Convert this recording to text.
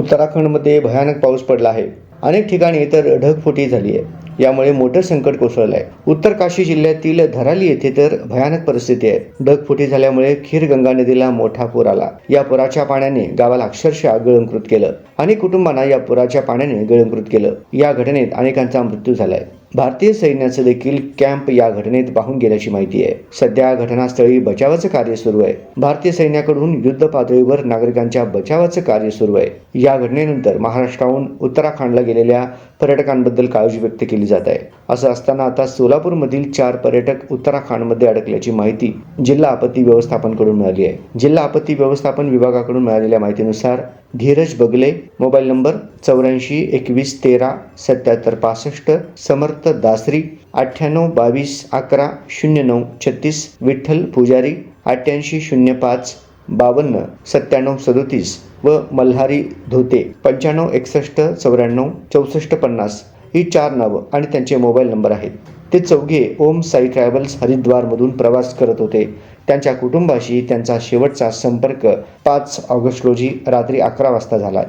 उत्तराखंडमध्ये भयानक पाऊस पडला आहे. अनेक ठिकाणी तर ढगफुटी झाली आहे. यामुळे मोठं संकट कोसळलं आहे. उत्तर काशी जिल्ह्यातील धराली येथे तर भयानक परिस्थिती आहे. ढगफुटी झाल्यामुळे खीरगंगा नदीला मोठा पूर आला. या पुराच्या पाण्याने गावाला अक्षरशः गळंकृत केलं. अनेक कुटुंबांना या पुराच्या पाण्याने गळंकृत केलं. या घटनेत अनेकांचा मृत्यू झालाय. भारतीय सैन्याचं देखील कॅम्प या घटनेत वाहून गेल्याची माहिती आहे. सध्या घटनास्थळी बचावाचं कार्य सुरू आहे. भारतीय सैन्याकडून युद्ध पातळीवर नागरिकांच्या बचावाचं कार्य सुरू आहे. या घटनेनंतर महाराष्ट्राहून उत्तराखंडला गेलेल्या पर्यटकांबद्दल काळजी व्यक्त केली जात आहे. असं असताना आता सोलापूरमधील चार पर्यटक उत्तराखंडमध्ये अडकल्याची माहिती जिल्हा आपत्ती व्यवस्थापनकडून मिळाली आहे. जिल्हा आपत्ती व्यवस्थापन विभागाकडून मिळालेल्या माहितीनुसार धीरज बगले मोबाईल नंबर चौऱ्याऐंशी एकवीस तेरा सत्याहत्तर पासष्ट समर्थ दासरी अठ्ठ्याण्णव बावीस अकरा शून्य नऊ छत्तीस विठ्ठल पुजारी अठ्ठ्याऐंशी शून्य पाच बावन्न सत्त्याण्णव सदोतीस व मल्हारी धोते पंच्याण्णव एकसष्ट चौऱ्याण्णव चौसष्ट पन्नास. ही चार नावं आणि त्यांचे मोबाईल नंबर आहेत. ते चौघे ओम साई ट्रॅव्हल्स हरिद्वारमधून प्रवास करत होते. त्यांच्या कुटुंबाशी त्यांचा शेवटचा संपर्क पाच ऑगस्ट रोजी रात्री अकरा वाजता झाला.